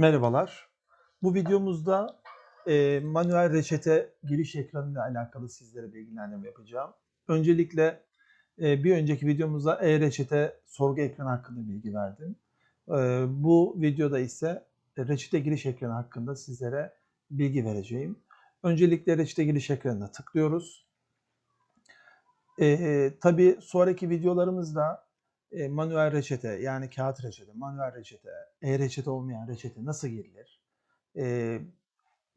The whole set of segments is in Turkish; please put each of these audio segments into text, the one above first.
Merhabalar. Bu videomuzda eee, manuel reçete giriş ekranıyla alakalı sizlere bilgilendirme yapacağım. Öncelikle eee, bir önceki videomuzda e-reçete sorgu ekranı hakkında bilgi verdim. Eee, bu videoda ise reçete giriş ekranı hakkında sizlere bilgi vereceğim. Öncelikle reçete giriş ekranına tıklıyoruz. Eee tabii sonraki videolarımızda eee, manuel reçete yani kağıt reçete, manuel reçete, e-reçete olmayan reçete nasıl girilir? Eee,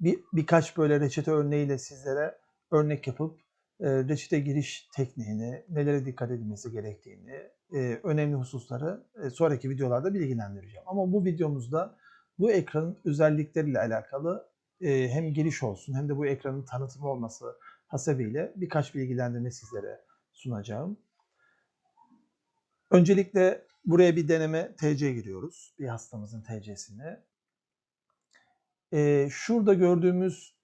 bir birkaç böyle reçete örneğiyle sizlere örnek yapıp eee, reçete giriş tekniğini, nelere dikkat edilmesi gerektiğini, eee, önemli hususları eee, sonraki videolarda bilgilendireceğim. Ama bu videomuzda bu ekranın özellikleriyle alakalı eee, hem giriş olsun hem de bu ekranın tanıtımı olması hasebiyle birkaç bilgilendirme sizlere sunacağım. Öncelikle buraya bir deneme TC giriyoruz. Bir hastamızın TC'sini. Eee, şurada gördüğümüz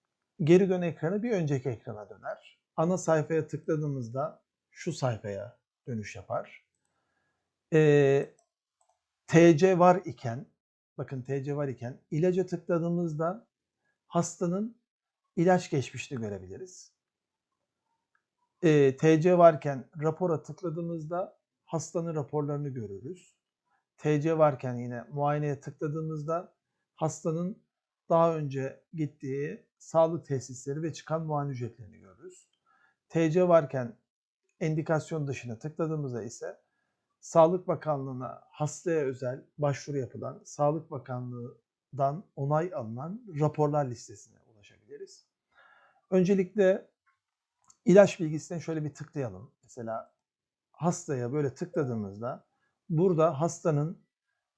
geri dön ekranı bir önceki ekrana döner. Ana sayfaya tıkladığımızda şu sayfaya dönüş yapar. Eee, TC var iken, bakın TC var iken ilaca tıkladığımızda hastanın ilaç geçmişini görebiliriz. Eee, TC varken rapora tıkladığımızda hastanın raporlarını görürüz. TC varken yine muayeneye tıkladığımızda hastanın daha önce gittiği sağlık tesisleri ve çıkan muayene ücretlerini görürüz. TC varken endikasyon dışına tıkladığımızda ise Sağlık Bakanlığı'na hastaya özel başvuru yapılan, Sağlık Bakanlığı'dan onay alınan raporlar listesine ulaşabiliriz. Öncelikle ilaç bilgisine şöyle bir tıklayalım. Mesela hastaya böyle tıkladığımızda burada hastanın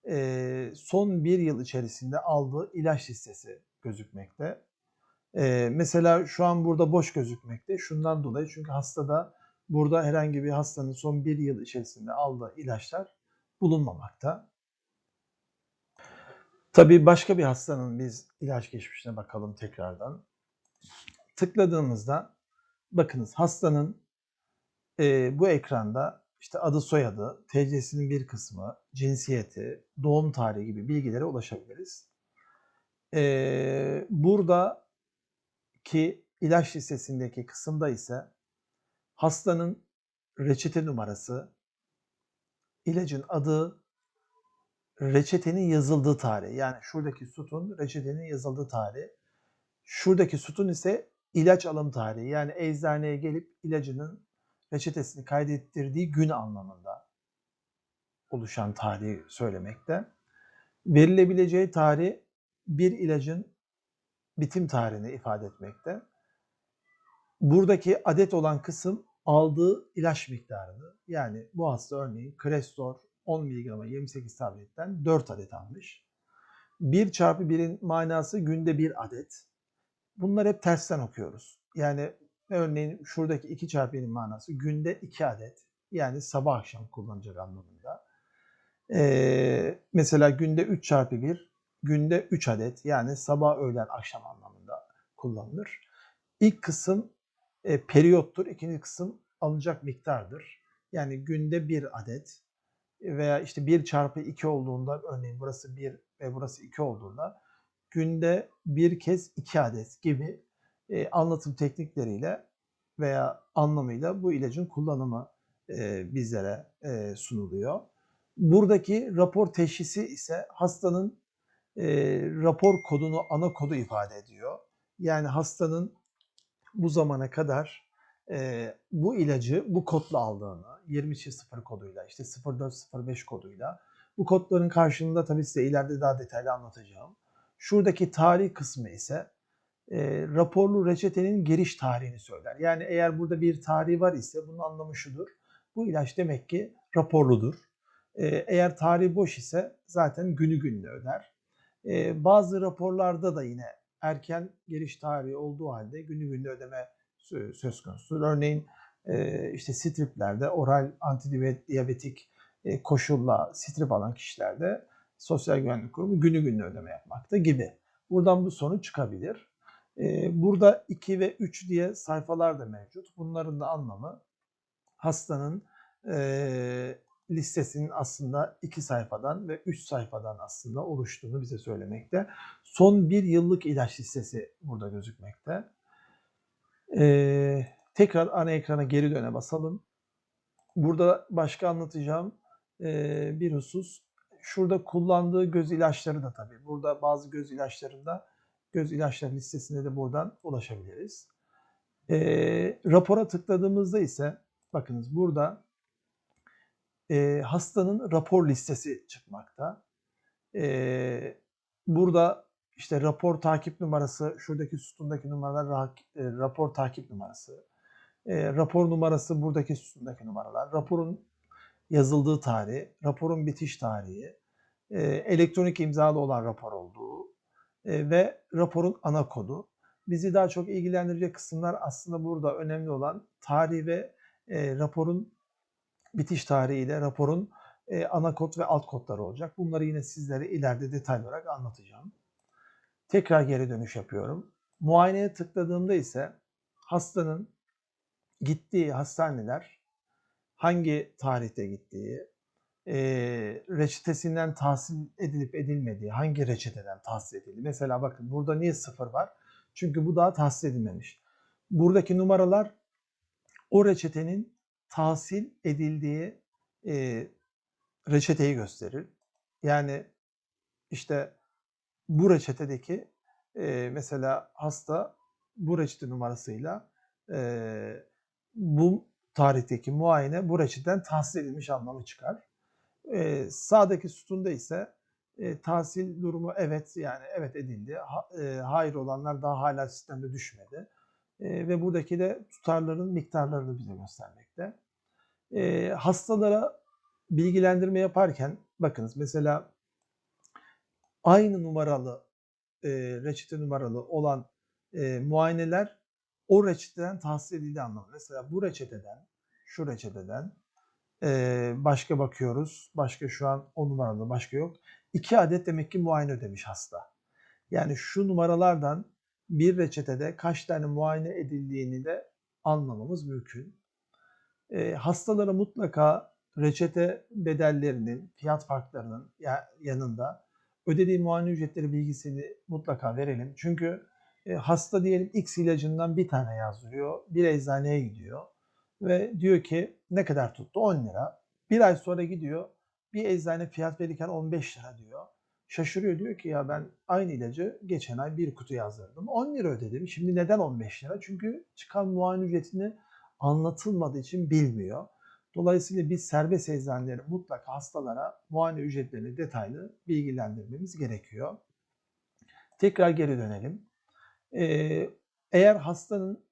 eee, son bir yıl içerisinde aldığı ilaç listesi gözükmekte. Eee, mesela şu an burada boş gözükmekte. Şundan dolayı çünkü hastada burada herhangi bir hastanın son bir yıl içerisinde aldığı ilaçlar bulunmamakta. Tabii başka bir hastanın biz ilaç geçmişine bakalım tekrardan. Tıkladığımızda bakınız hastanın eee, bu ekranda işte adı soyadı, TC'sinin bir kısmı, cinsiyeti, doğum tarihi gibi bilgilere ulaşabiliriz. Eee, buradaki ilaç listesindeki kısımda ise hastanın reçete numarası, ilacın adı, reçetenin yazıldığı tarih. Yani şuradaki sütun reçetenin yazıldığı tarih. Şuradaki sütun ise ilaç alım tarihi. Yani eczaneye gelip ilacının reçetesini kaydettirdiği gün anlamında oluşan tarihi söylemekte. Verilebileceği tarih bir ilacın bitim tarihini ifade etmekte. Buradaki adet olan kısım aldığı ilaç miktarını yani bu hasta örneğin Crestor 10 mg 28 tabletten 4 adet almış. 1 çarpı 1'in manası günde 1 adet. Bunları hep tersten okuyoruz. Yani örneğin şuradaki 2 çarpı 1'in manası günde 2 adet. Yani sabah akşam kullanacak anlamında. Ee, mesela günde 3 çarpı 1 günde 3 adet yani sabah öğlen akşam anlamında kullanılır. İlk kısım e, periyottur, ikinci kısım alınacak miktardır. Yani günde 1 adet veya işte 1 çarpı 2 olduğunda örneğin burası 1 ve burası 2 olduğunda günde bir kez 2 adet gibi e, anlatım teknikleriyle veya anlamıyla bu ilacın kullanımı e, bizlere e, sunuluyor. Buradaki rapor teşhisi ise hastanın e, rapor kodunu, ana kodu ifade ediyor. Yani hastanın bu zamana kadar e, bu ilacı bu kodla aldığını, 20.0 koduyla, işte 0405 koduyla, bu kodların karşılığında tabii size ileride daha detaylı anlatacağım. Şuradaki tarih kısmı ise e, raporlu reçetenin giriş tarihini söyler. Yani eğer burada bir tarih var ise bunun anlamı şudur. Bu ilaç demek ki raporludur. E, eğer tarih boş ise zaten günü gününe öder. E, bazı raporlarda da yine erken giriş tarihi olduğu halde günü gününe ödeme sö- söz konusu. Örneğin e, işte striplerde oral antidiyabetik e, koşulla strip alan kişilerde Sosyal Güvenlik Kurumu günü gününe ödeme yapmakta gibi. Buradan bu sonuç çıkabilir. Burada 2 ve 3 diye sayfalar da mevcut. Bunların da anlamı hastanın listesinin aslında 2 sayfadan ve 3 sayfadan aslında oluştuğunu bize söylemekte. Son bir yıllık ilaç listesi burada gözükmekte. Tekrar ana ekrana geri döne basalım. Burada başka anlatacağım bir husus. Şurada kullandığı göz ilaçları da tabii. Burada bazı göz ilaçlarında göz ilaçları listesine de buradan ulaşabiliriz. Ee, rapora tıkladığımızda ise bakınız burada e, hastanın rapor listesi çıkmakta. E, burada işte rapor takip numarası, şuradaki sütundaki numaralar ra- e, rapor takip numarası. E, rapor numarası buradaki sütundaki numaralar. Raporun yazıldığı tarih, raporun bitiş tarihi, e, elektronik imzalı olan rapor olduğu e, ve raporun ana kodu. Bizi daha çok ilgilendirecek kısımlar aslında burada önemli olan tarih ve e, raporun bitiş tarihiyle raporun e, ana kod ve alt kodları olacak. Bunları yine sizlere ileride detaylı olarak anlatacağım. Tekrar geri dönüş yapıyorum. Muayeneye tıkladığımda ise hastanın gittiği hastaneler, hangi tarihte gittiği, e, reçetesinden tahsil edilip edilmediği, hangi reçeteden tahsil edildi. Mesela bakın burada niye sıfır var? Çünkü bu daha tahsil edilmemiş. Buradaki numaralar o reçetenin tahsil edildiği e, reçeteyi gösterir. Yani işte bu reçetedeki e, mesela hasta bu reçete numarasıyla e, bu tarihteki muayene bu reçeteden tahsil edilmiş anlamı çıkar. E, sağdaki sütunda ise e, tahsil durumu evet yani evet edildi. Ha, e, hayır olanlar daha hala sistemde düşmedi. E, ve buradaki de tutarların miktarlarını bize göstermekte. E, hastalara bilgilendirme yaparken bakınız mesela aynı numaralı e, reçete numaralı olan e, muayeneler o reçeteden tahsil edildiği anlamı. Mesela bu reçeteden, şu reçeteden e, başka bakıyoruz. Başka şu an o numaralı başka yok. İki adet demek ki muayene ödemiş hasta. Yani şu numaralardan bir reçetede kaç tane muayene edildiğini de anlamamız mümkün. E, hastalara mutlaka reçete bedellerinin, fiyat farklarının ya- yanında ödediği muayene ücretleri bilgisini mutlaka verelim. Çünkü hasta diyelim X ilacından bir tane yazdırıyor, bir eczaneye gidiyor ve diyor ki ne kadar tuttu? 10 lira. Bir ay sonra gidiyor, bir eczane fiyat verirken 15 lira diyor. Şaşırıyor diyor ki ya ben aynı ilacı geçen ay bir kutu yazdırdım. 10 lira ödedim. Şimdi neden 15 lira? Çünkü çıkan muayene ücretini anlatılmadığı için bilmiyor. Dolayısıyla biz serbest eczaneleri mutlaka hastalara muayene ücretlerini detaylı bilgilendirmemiz gerekiyor. Tekrar geri dönelim. Ee, eğer hastanın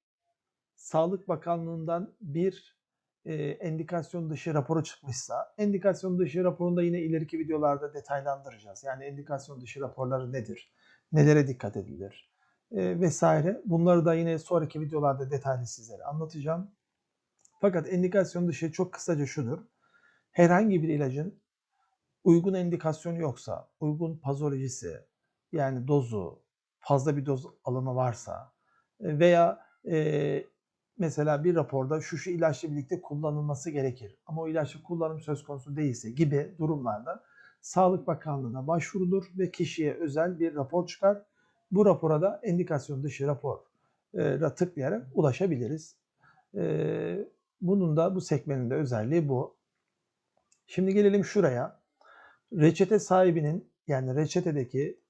Sağlık Bakanlığı'ndan bir e, endikasyon dışı raporu çıkmışsa, endikasyon dışı raporunu da yine ileriki videolarda detaylandıracağız. Yani endikasyon dışı raporları nedir? Nelere dikkat edilir? E, vesaire. Bunları da yine sonraki videolarda detaylı sizlere anlatacağım. Fakat endikasyon dışı çok kısaca şudur. Herhangi bir ilacın uygun endikasyonu yoksa, uygun pazolojisi, yani dozu, fazla bir doz alımı varsa e, veya e, mesela bir raporda şu şu ilaçla birlikte kullanılması gerekir ama o ilaçla kullanım söz konusu değilse gibi durumlarda Sağlık Bakanlığı'na başvurulur ve kişiye özel bir rapor çıkar. Bu rapora da endikasyon dışı rapora tıklayarak ulaşabiliriz. E, bunun da bu sekmenin de özelliği bu. Şimdi gelelim şuraya. Reçete sahibinin yani reçetedeki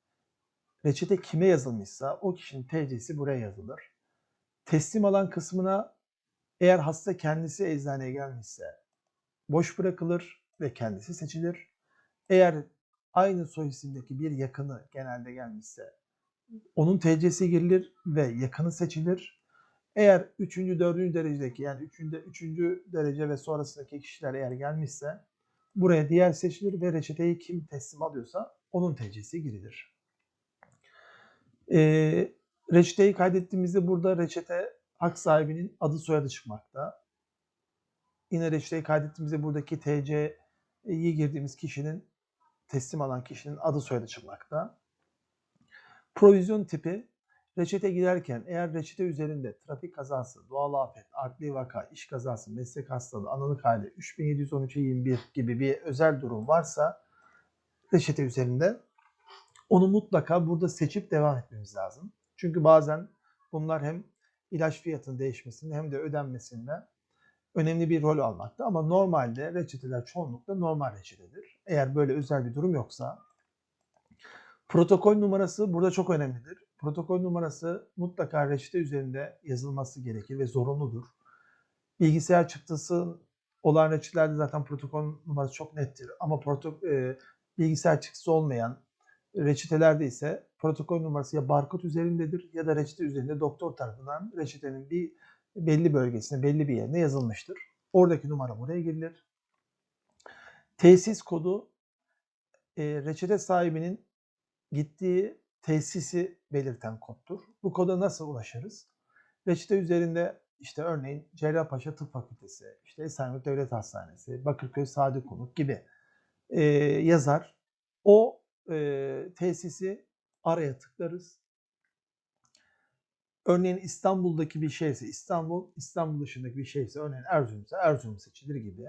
reçete kime yazılmışsa o kişinin TC'si buraya yazılır. Teslim alan kısmına eğer hasta kendisi eczaneye gelmişse boş bırakılır ve kendisi seçilir. Eğer aynı soy isimdeki bir yakını genelde gelmişse onun TC'si girilir ve yakını seçilir. Eğer 3. 4. derecedeki yani 3. 3. derece ve sonrasındaki kişiler eğer gelmişse buraya diğer seçilir ve reçeteyi kim teslim alıyorsa onun TC'si girilir. Ee, reçeteyi kaydettiğimizde burada reçete hak sahibinin adı soyadı çıkmakta. Yine reçeteyi kaydettiğimizde buradaki TC'yi girdiğimiz kişinin teslim alan kişinin adı soyadı çıkmakta. Provizyon tipi Reçete girerken eğer reçete üzerinde trafik kazası, doğal afet, adli vaka, iş kazası, meslek hastalığı, analık hali, 3713'e 21 gibi bir özel durum varsa reçete üzerinde onu mutlaka burada seçip devam etmemiz lazım. Çünkü bazen bunlar hem ilaç fiyatının değişmesinde hem de ödenmesinde önemli bir rol almakta. Ama normalde reçeteler çoğunlukla normal reçetedir. Eğer böyle özel bir durum yoksa protokol numarası burada çok önemlidir. Protokol numarası mutlaka reçete üzerinde yazılması gerekir ve zorunludur. Bilgisayar çıktısı olan reçetelerde zaten protokol numarası çok nettir. Ama proto, e, bilgisayar çıktısı olmayan reçetelerde ise protokol numarası ya barkod üzerindedir ya da reçete üzerinde doktor tarafından reçetenin bir belli bölgesine, belli bir yerine yazılmıştır. Oradaki numara buraya girilir. Tesis kodu e, reçete sahibinin gittiği tesisi belirten koddur. Bu koda nasıl ulaşırız? Reçete üzerinde işte örneğin Cerrahpaşa Tıp Fakültesi, işte Esenyurt Devlet Hastanesi, Bakırköy Sadi Konuk gibi e, yazar. O e, tesisi araya tıklarız. Örneğin İstanbul'daki bir şeyse İstanbul, İstanbul dışındaki bir şeyse örneğin Erzurum'sa Erzurum seçilir gibi.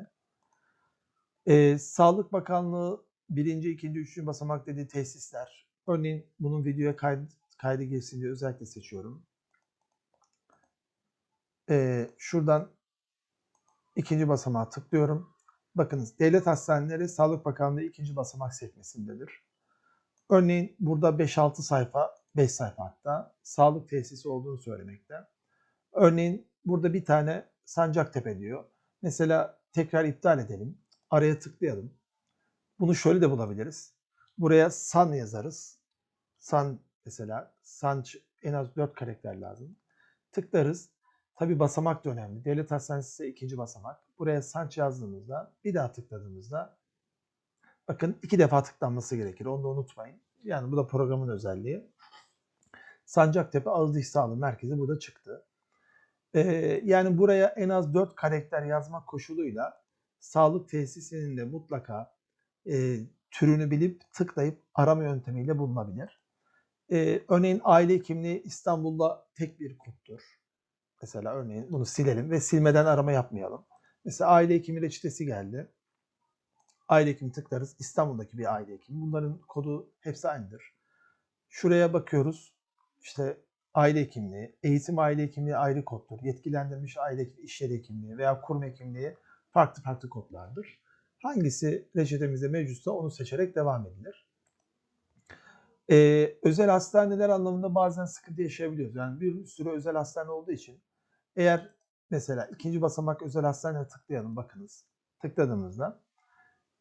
E, Sağlık Bakanlığı birinci, ikinci, üçüncü basamak dediği tesisler. Örneğin bunun videoya kaydı, kaydı girsin diye özellikle seçiyorum. E, şuradan ikinci basamağa tıklıyorum. Bakınız devlet hastaneleri Sağlık Bakanlığı ikinci basamak sekmesindedir. Örneğin burada 5-6 sayfa, 5 sayfa hatta sağlık tesisi olduğunu söylemekte. Örneğin burada bir tane Sancaktepe diyor. Mesela tekrar iptal edelim. Araya tıklayalım. Bunu şöyle de bulabiliriz. Buraya san yazarız. San mesela sanç en az 4 karakter lazım. Tıklarız. Tabi basamak da önemli. Devlet hastanesi ise ikinci basamak. Buraya sanç yazdığımızda bir daha tıkladığımızda bakın iki defa tıklanması gerekir. Onu da unutmayın. Yani bu da programın özelliği. Sancaktepe Ağız Diş Sağlığı Merkezi burada çıktı. Ee, yani buraya en az 4 karakter yazmak koşuluyla sağlık tesisinin de mutlaka e, türünü bilip tıklayıp arama yöntemiyle bulunabilir. Ee, örneğin aile hekimliği İstanbul'da tek bir koddur. Mesela örneğin bunu silelim ve silmeden arama yapmayalım. Mesela aile hekimi reçetesi geldi. Aile hekimi tıklarız. İstanbul'daki bir aile hekimi. Bunların kodu hepsi aynıdır. Şuraya bakıyoruz. İşte aile hekimliği, eğitim aile hekimliği ayrı koddur. Yetkilendirilmiş aile iş yeri hekimliği veya kurum hekimliği farklı farklı kodlardır. Hangisi reçetemizde mevcutsa onu seçerek devam edilir. Ee, özel hastaneler anlamında bazen sıkıntı yaşayabiliyoruz. Yani bir sürü özel hastane olduğu için eğer mesela ikinci basamak özel hastaneye tıklayalım bakınız. Tıkladığımızda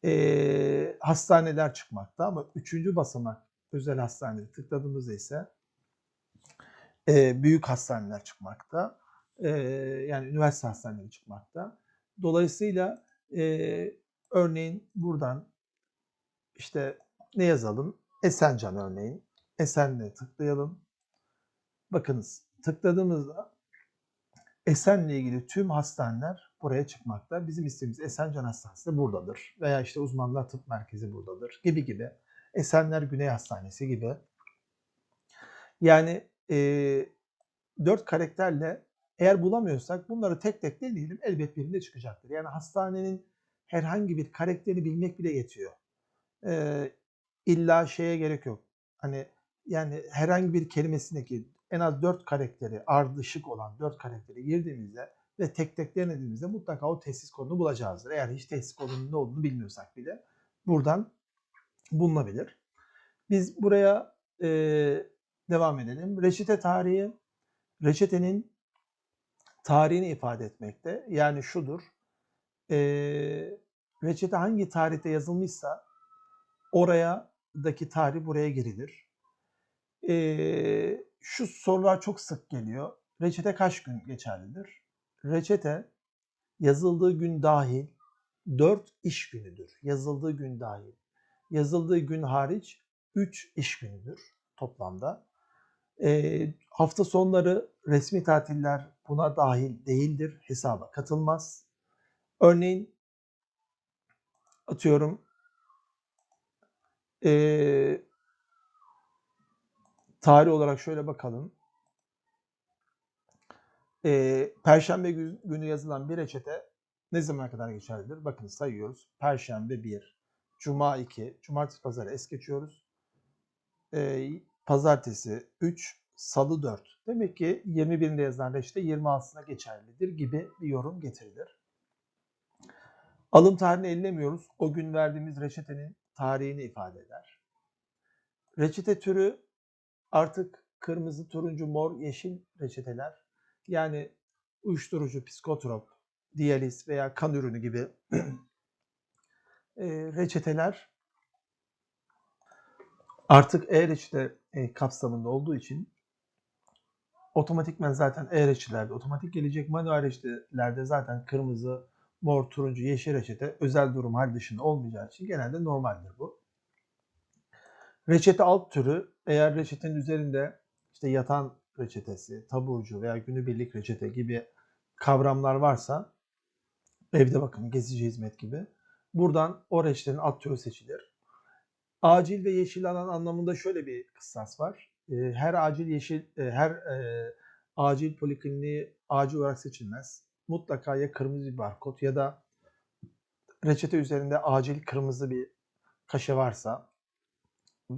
e, hastaneler çıkmakta ama üçüncü basamak özel hastanede tıkladığımızda ise e, büyük hastaneler çıkmakta. E, yani üniversite hastaneleri çıkmakta. Dolayısıyla e, örneğin buradan işte ne yazalım? Esencan örneğin. Esen'le tıklayalım. Bakınız tıkladığımızda Esen'le ilgili tüm hastaneler buraya çıkmakta. Bizim istediğimiz Esencan Hastanesi de buradadır. Veya işte uzmanlar tıp merkezi buradadır gibi gibi. Esenler Güney Hastanesi gibi. Yani e, dört karakterle eğer bulamıyorsak bunları tek tek deneyelim elbet birinde çıkacaktır. Yani hastanenin herhangi bir karakterini bilmek bile yetiyor. E, illa şeye gerek yok. Hani yani herhangi bir kelimesindeki en az 4 karakteri ardışık olan 4 karakteri girdiğimizde ve tek tek denediğimizde mutlaka o tesis kodunu bulacağızdır. Eğer hiç tesis kodunun ne olduğunu bilmiyorsak bile buradan bulunabilir. Biz buraya e, devam edelim. Reçete tarihi reçetenin tarihini ifade etmekte. Yani şudur. E, reçete hangi tarihte yazılmışsa oraya daki tarih buraya girilir. E, şu sorular çok sık geliyor. Reçete kaç gün geçerlidir? Reçete yazıldığı gün dahil 4 iş günüdür. Yazıldığı gün dahil. Yazıldığı gün hariç 3 iş günüdür toplamda. E, hafta sonları resmi tatiller buna dahil değildir. Hesaba katılmaz. Örneğin atıyorum e, tarih olarak şöyle bakalım. Eee, perşembe gü günü yazılan bir reçete ne zamana kadar geçerlidir? Bakın sayıyoruz. Perşembe 1, cuma 2, cumartesi pazarı es geçiyoruz. Eee, pazartesi 3, salı 4. Demek ki 21'inde yazılan reçete 26'sına geçerlidir gibi bir yorum getirilir. Alım tarihini ellemiyoruz. O gün verdiğimiz reçetenin tarihini ifade eder. Reçete türü artık kırmızı, turuncu, mor, yeşil reçeteler yani uyuşturucu, psikotrop, diyaliz veya kan ürünü gibi eee, reçeteler artık e-reçete eee, kapsamında olduğu için otomatikmen zaten e-reçetelerde otomatik gelecek manuel reçetelerde zaten kırmızı, mor, turuncu, yeşil reçete özel durum hal dışında olmayacağı için genelde normaldir bu. Reçete alt türü eğer reçetenin üzerinde işte yatan reçetesi, taburcu veya günübirlik reçete gibi kavramlar varsa evde bakın gezici hizmet gibi buradan o reçetenin alt türü seçilir. Acil ve yeşil alan anlamında şöyle bir kıssas var. Eee, her acil yeşil eee, her eee, acil polikliniği acil olarak seçilmez. Mutlaka ya kırmızı bir barkod ya da reçete üzerinde acil kırmızı bir kaşe varsa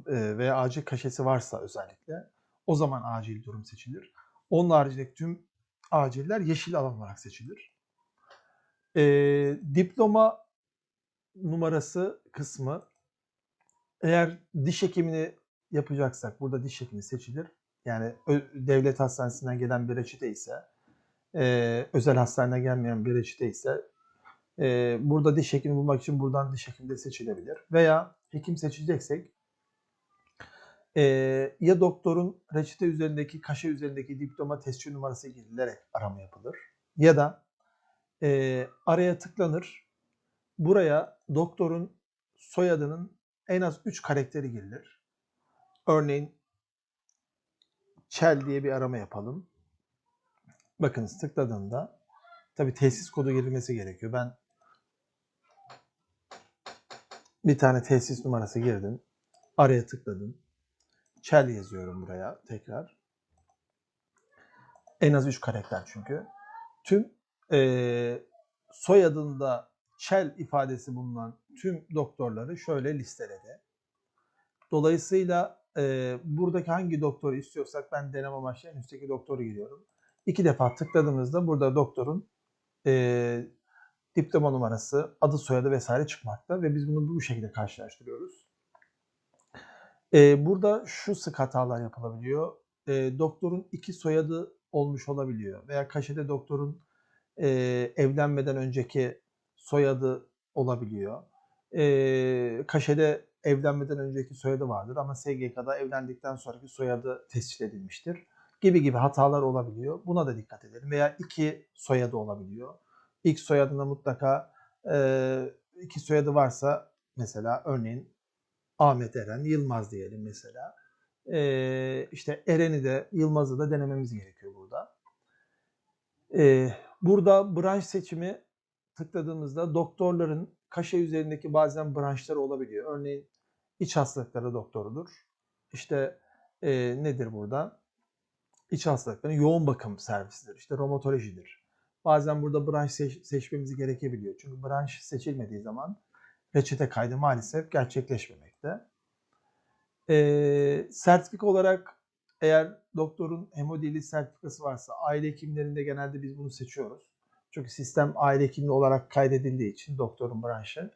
eee, veya acil kaşesi varsa özellikle o zaman acil durum seçilir. Onun haricindeki tüm aciller yeşil alan olarak seçilir. Eee, diploma numarası kısmı eğer diş hekimini yapacaksak burada diş hekimi seçilir. Yani devlet hastanesinden gelen bir reçete ise eee, özel hastaneden gelmeyen bir reçete ise eee, burada diş hekimi bulmak için buradan diş hekimi de seçilebilir. Veya hekim seçeceksek eee, ya doktorun reçete üzerindeki kaşe üzerindeki diploma tescil numarası girilerek arama yapılır ya da eee, araya tıklanır. Buraya doktorun soyadının en az 3 karakteri girilir. Örneğin Çel diye bir arama yapalım. Bakınız tıkladığımda tabii tesis kodu girilmesi gerekiyor. Ben bir tane tesis numarası girdim. Araya tıkladım. Çel yazıyorum buraya tekrar. En az 3 karakter çünkü. Tüm eee, soyadında Çel ifadesi bulunan tüm doktorları şöyle listeledi. Dolayısıyla eee, buradaki hangi doktoru istiyorsak ben deneme amaçlı en üstteki doktoru giriyorum. İki defa tıkladığımızda burada doktorun eee, diploma numarası, adı soyadı vesaire çıkmakta ve biz bunu bu şekilde karşılaştırıyoruz. Eee, burada şu sık hatalar yapılabiliyor. Eee, doktorun iki soyadı olmuş olabiliyor veya kaşede doktorun eee, evlenmeden önceki soyadı olabiliyor. Eee, kaşede evlenmeden önceki soyadı vardır ama SGK'da evlendikten sonraki soyadı tescil edilmiştir gibi gibi hatalar olabiliyor. Buna da dikkat edelim. Veya iki soyadı olabiliyor. İlk soyadında mutlaka eee, iki soyadı varsa mesela örneğin Ahmet Eren Yılmaz diyelim mesela. Eee, işte Eren'i de Yılmaz'ı da denememiz gerekiyor burada. Eee, burada branş seçimi tıkladığımızda doktorların kaşe üzerindeki bazen branşları olabiliyor. Örneğin iç hastalıkları doktorudur. İşte eee, nedir burada? İç hastalıkların yoğun bakım servisidir. İşte romatolojidir. Bazen burada branş seç- seçmemiz gerekebiliyor. Çünkü branş seçilmediği zaman reçete kaydı maalesef gerçekleşmemekte. Eee, sertifika olarak eğer doktorun hemodiyaliz sertifikası varsa aile hekimlerinde genelde biz bunu seçiyoruz. Çünkü sistem aile hekimliği olarak kaydedildiği için doktorun branşı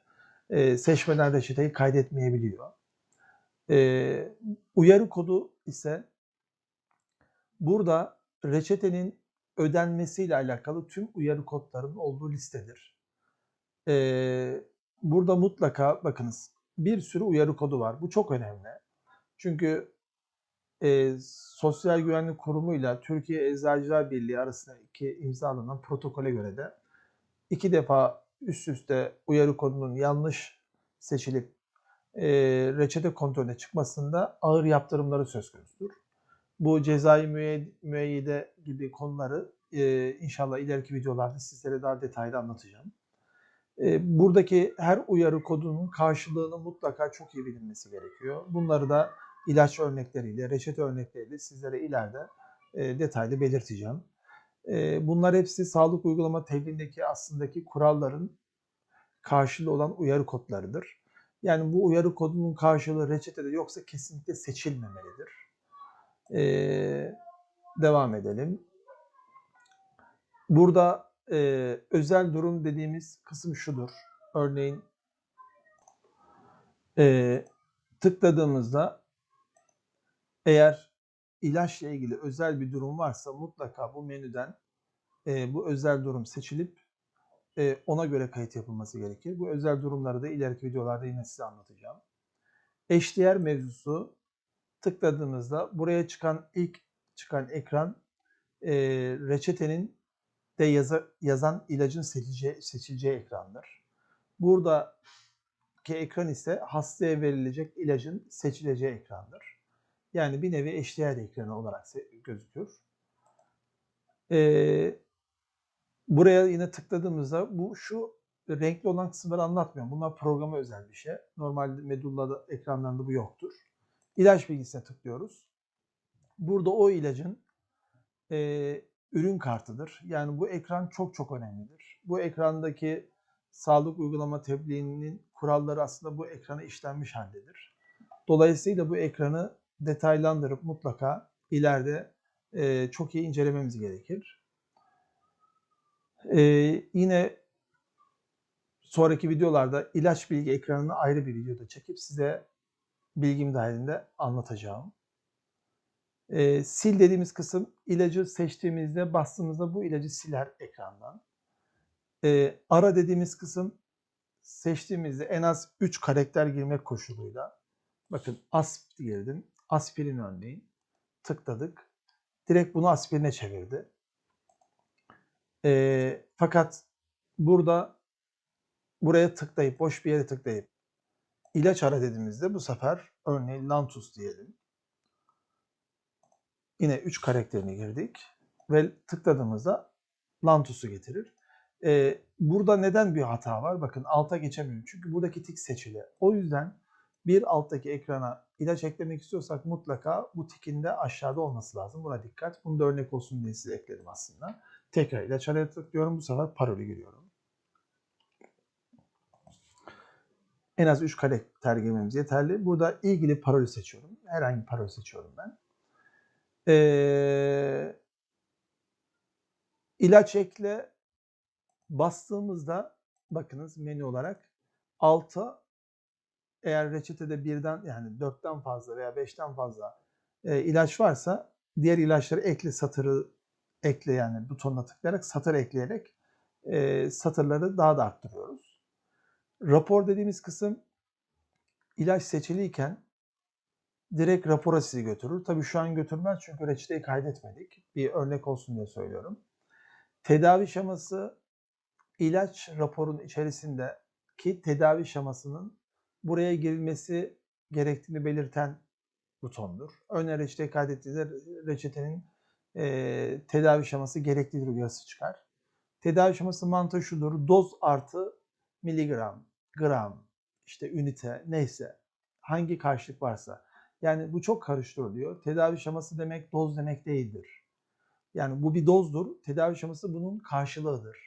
eee, seçmeden reçeteyi kaydetmeyebiliyor. Eee, uyarı kodu ise burada reçetenin ödenmesiyle alakalı tüm uyarı kodlarının olduğu listedir. Eee, burada mutlaka bakınız bir sürü uyarı kodu var. Bu çok önemli. Çünkü eee, Sosyal Güvenlik Kurumu ile Türkiye Eczacılar Birliği arasındaki imzalanan protokole göre de iki defa üst üste uyarı kodunun yanlış seçilip eee, reçete kontrolüne çıkmasında ağır yaptırımları söz konusudur. Bu cezai müey- müeyyide gibi konuları eee, inşallah ileriki videolarda sizlere daha detaylı anlatacağım. Eee, buradaki her uyarı kodunun karşılığını mutlaka çok iyi bilinmesi gerekiyor. Bunları da ilaç örnekleriyle, reçete örnekleriyle sizlere ileride eee, detaylı belirteceğim. Eee, bunlar hepsi sağlık uygulama tebliğindeki aslındaki kuralların karşılığı olan uyarı kodlarıdır. Yani bu uyarı kodunun karşılığı reçetede yoksa kesinlikle seçilmemelidir. Eee, devam edelim. Burada eee, özel durum dediğimiz kısım şudur. Örneğin eee, tıkladığımızda eğer ilaçla ilgili özel bir durum varsa mutlaka bu menüden eee, bu özel durum seçilip eee, ona göre kayıt yapılması gerekir. Bu özel durumları da ileriki videolarda yine size anlatacağım. Eşdeğer mevzusu tıkladığımızda buraya çıkan ilk çıkan ekran eee, reçetenin de yaza- yazan ilacın seçileceği, seçileceği ekrandır. Buradaki ekran ise hastaya verilecek ilacın seçileceği ekrandır. Yani bir nevi eşdeğer ekranı olarak gözükür. Eee, buraya yine tıkladığımızda bu şu renkli olan kısımları anlatmıyorum. Bunlar programa özel bir şey. Normalde Medulla'da ekranlarında bu yoktur. İlaç bilgisine tıklıyoruz. Burada o ilacın eee, ürün kartıdır. Yani bu ekran çok çok önemlidir. Bu ekrandaki sağlık uygulama tebliğinin kuralları aslında bu ekrana işlenmiş haldedir. Dolayısıyla bu ekranı detaylandırıp mutlaka ileride eee, çok iyi incelememiz gerekir. Eee, yine sonraki videolarda ilaç bilgi ekranını ayrı bir videoda çekip size bilgim dahilinde anlatacağım. Eee, sil dediğimiz kısım ilacı seçtiğimizde bastığımızda bu ilacı siler ekrandan. Eee, ara dediğimiz kısım seçtiğimizde en az 3 karakter girmek koşuluyla bakın asp girdim. Aspirin örneğin. Tıkladık. Direkt bunu aspirine çevirdi. Eee, fakat burada buraya tıklayıp boş bir yere tıklayıp ilaç ara dediğimizde bu sefer örneğin Lantus diyelim. Yine 3 karakterini girdik ve tıkladığımızda Lantus'u getirir. Ee, burada neden bir hata var? Bakın alta geçemiyorum. Çünkü buradaki tik seçili. O yüzden bir alttaki ekrana ilaç eklemek istiyorsak mutlaka bu tikin de aşağıda olması lazım. Buna dikkat. Bunu da örnek olsun diye size ekledim aslında. Tekrar ilaç araya tıklıyorum. Bu sefer parolü giriyorum. En az 3 karakter girmemiz yeterli. Burada ilgili parolü seçiyorum. Herhangi bir parolü seçiyorum ben. Ee, ilaç ekle bastığımızda bakınız menü olarak alta eğer reçetede birden yani dörtten fazla veya beşten fazla e, ilaç varsa diğer ilaçları ekle satırı ekle yani butonuna tıklayarak satır ekleyerek e, satırları daha da arttırıyoruz. Rapor dediğimiz kısım ilaç seçiliyken direkt rapora sizi götürür. Tabii şu an götürmez çünkü reçeteyi kaydetmedik. Bir örnek olsun diye söylüyorum. Tedavi şeması ilaç raporun içerisinde ki tedavi şemasının buraya girilmesi gerektiğini belirten butondur. Örneğin reçeteyi kaydettiğinde reçetenin e, tedavi şeması gereklidir uyarısı çıkar. Tedavi şeması mantığı şudur. Doz artı miligram, gram, işte ünite neyse hangi karşılık varsa. Yani bu çok karıştırılıyor. Tedavi şeması demek doz demek değildir. Yani bu bir dozdur. Tedavi şeması bunun karşılığıdır.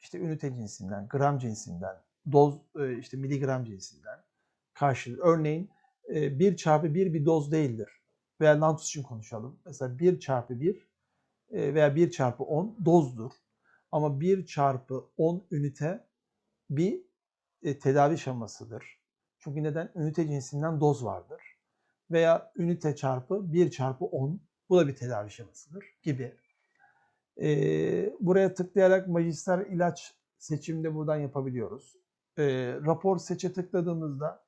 İşte ünite cinsinden, gram cinsinden, doz e, işte miligram cinsinden karşılığı. Örneğin e, 1 çarpı 1 bir doz değildir. Veya Lantus için konuşalım. Mesela 1 çarpı 1 e, veya 1 çarpı 10 dozdur. Ama 1 çarpı 10 ünite bir e, tedavi şemasıdır. Çünkü neden? Ünite cinsinden doz vardır. Veya ünite çarpı 1 çarpı 10 bu da bir tedavi şemasıdır gibi. Ee, buraya tıklayarak magister ilaç seçimini buradan yapabiliyoruz. Ee, rapor seçe tıkladığımızda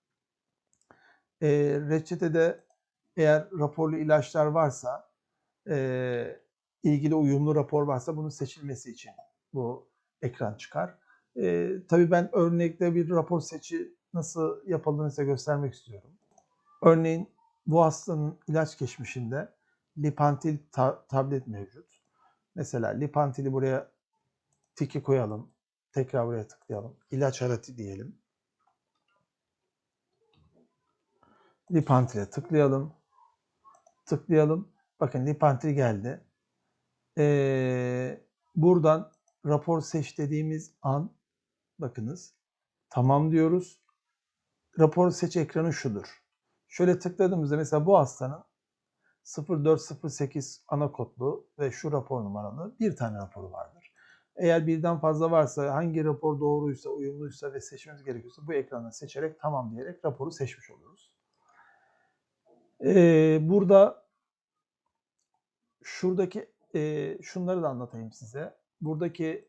e, reçetede eğer raporlu ilaçlar varsa e, ilgili uyumlu rapor varsa bunun seçilmesi için bu ekran çıkar. E, tabii ben örnekte bir rapor seçi nasıl yapıldığını size göstermek istiyorum. Örneğin bu hastanın ilaç geçmişinde Lipantil ta- tablet mevcut. Mesela Lipantil'i buraya tiki koyalım. Tekrar buraya tıklayalım. İlaç aratı diyelim. Lipantil'e tıklayalım. Tıklayalım. Bakın Lipantil geldi. Ee, buradan rapor seç dediğimiz an bakınız tamam diyoruz. Rapor seç ekranı şudur. Şöyle tıkladığımızda mesela bu hastanın 0408 ana kodlu ve şu rapor numaralı bir tane raporu vardır. Eğer birden fazla varsa hangi rapor doğruysa, uyumluysa ve seçmemiz gerekiyorsa bu ekranı seçerek tamam diyerek raporu seçmiş oluruz. Ee, burada şuradaki e, şunları da anlatayım size. Buradaki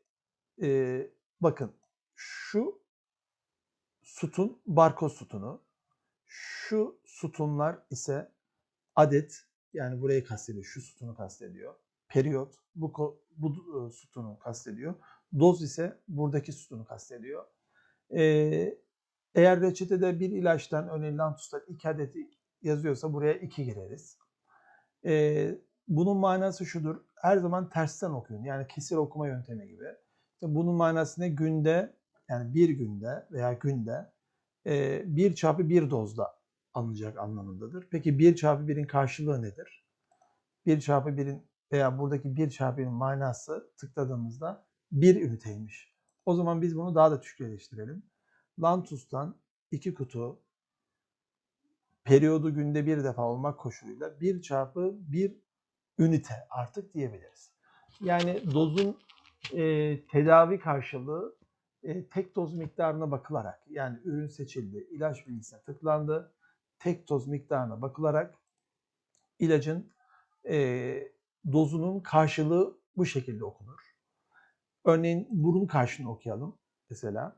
e, bakın şu sütun barkod sütunu. Şu sütunlar ise adet yani burayı kastediyor. Şu sütunu kastediyor. Periyot bu, bu e, sütunu kastediyor. Doz ise buradaki sütunu kastediyor. Ee, eğer reçetede bir ilaçtan örneğin Lantus'ta iki adeti yazıyorsa buraya iki gireriz. Ee, bunun manası şudur. Her zaman tersten okuyun. Yani kesir okuma yöntemi gibi. İşte bunun manası ne? Günde yani bir günde veya günde e, bir çarpı bir dozda alınacak anlamındadır. Peki 1 çarpı 1'in karşılığı nedir? 1 çarpı 1'in veya buradaki 1 çarpı 1'in manası tıkladığımızda 1 üniteymiş. O zaman biz bunu daha da Türkçeleştirelim. Lantus'tan 2 kutu periyodu günde bir defa olmak koşuluyla 1 çarpı 1 ünite artık diyebiliriz. Yani dozun e, tedavi karşılığı e, tek doz miktarına bakılarak yani ürün seçildi, ilaç bilgisine tıklandı, tek doz miktarına bakılarak ilacın e, dozunun karşılığı bu şekilde okunur. Örneğin burun karşını okuyalım mesela.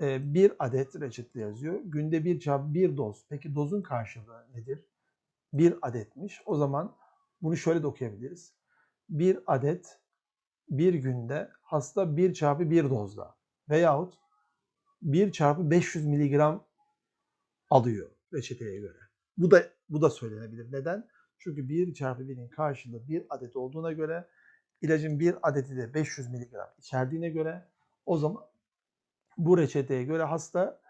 E, bir adet reçete yazıyor. Günde bir çarpı bir doz. Peki dozun karşılığı nedir? Bir adetmiş. O zaman bunu şöyle de okuyabiliriz. Bir adet bir günde hasta bir çarpı bir dozda veyahut 1 çarpı 500 miligram alıyor reçeteye göre. Bu da bu da söylenebilir. Neden? Çünkü 1 çarpı 1'in karşılığı bir adet olduğuna göre ilacın bir adeti de 500 miligram içerdiğine göre o zaman bu reçeteye göre hasta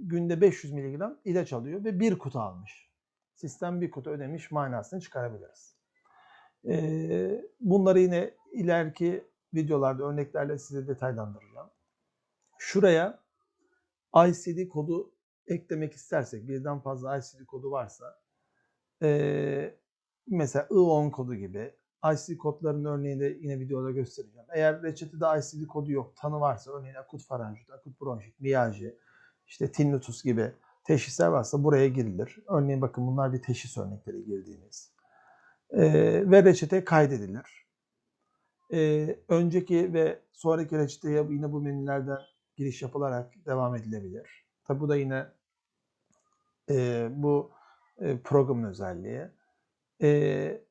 günde 500 miligram ilaç alıyor ve bir kutu almış. Sistem bir kutu ödemiş manasını çıkarabiliriz. Ee, bunları yine ileriki videolarda örneklerle size detaylandıracağım. Şuraya ICD kodu eklemek istersek, birden fazla ICD kodu varsa, ee, mesela I10 kodu gibi ICD kodlarının örneğini de yine videoda göstereceğim. Eğer reçetede ICD kodu yok, tanı varsa örneğin akut faranjit, akut bronşit, miyaji, işte tinnitus gibi teşhisler varsa buraya girilir. Örneğin bakın bunlar bir teşhis örnekleri girdiğiniz. Ee, ve reçete kaydedilir. Ee, önceki ve sonraki reçeteye yine bu menülerden giriş yapılarak devam edilebilir. Tabi bu da yine e, bu e, programın özelliği. E,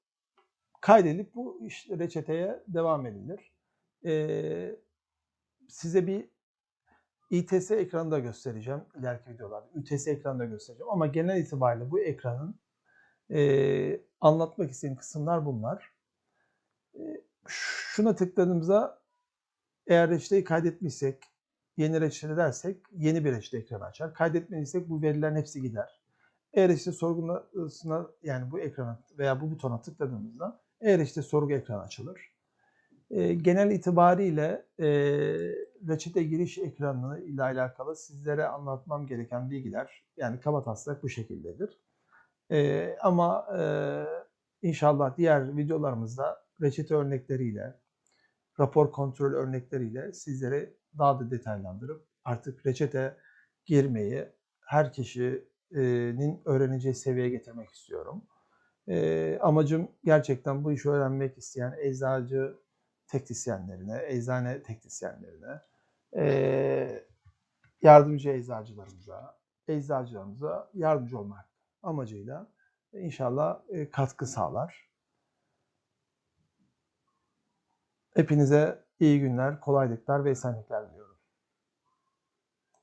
kaydedilip bu işte reçeteye devam edilir. E, size bir İTS ekranı da göstereceğim ileriki videolarda. ÜTS ekranı da göstereceğim ama genel itibariyle bu ekranın e, anlatmak istediğim kısımlar bunlar. E, şuna tıkladığımızda eğer reçeteyi kaydetmişsek yeni reçete dersek yeni bir reçete ekranı açar. Kaydetmediysek bu verilerin hepsi gider. Eğer işte sorgusuna yani bu ekrana veya bu butona tıkladığımızda eğer işte sorgu ekranı açılır. E, genel itibariyle e, reçete giriş ekranı ile alakalı sizlere anlatmam gereken bilgiler yani kaba taslak bu şekildedir. E, ama e, inşallah diğer videolarımızda reçete örnekleriyle, rapor kontrol örnekleriyle sizlere daha da detaylandırıp artık reçete girmeyi her kişinin öğreneceği seviyeye getirmek istiyorum. E, amacım gerçekten bu işi öğrenmek isteyen eczacı teknisyenlerine, eczane teknisyenlerine, e, yardımcı eczacılarımıza, eczacılarımıza yardımcı olmak amacıyla inşallah e, katkı sağlar. Hepinize iyi günler, kolaylıklar ve esenlikler diliyorum.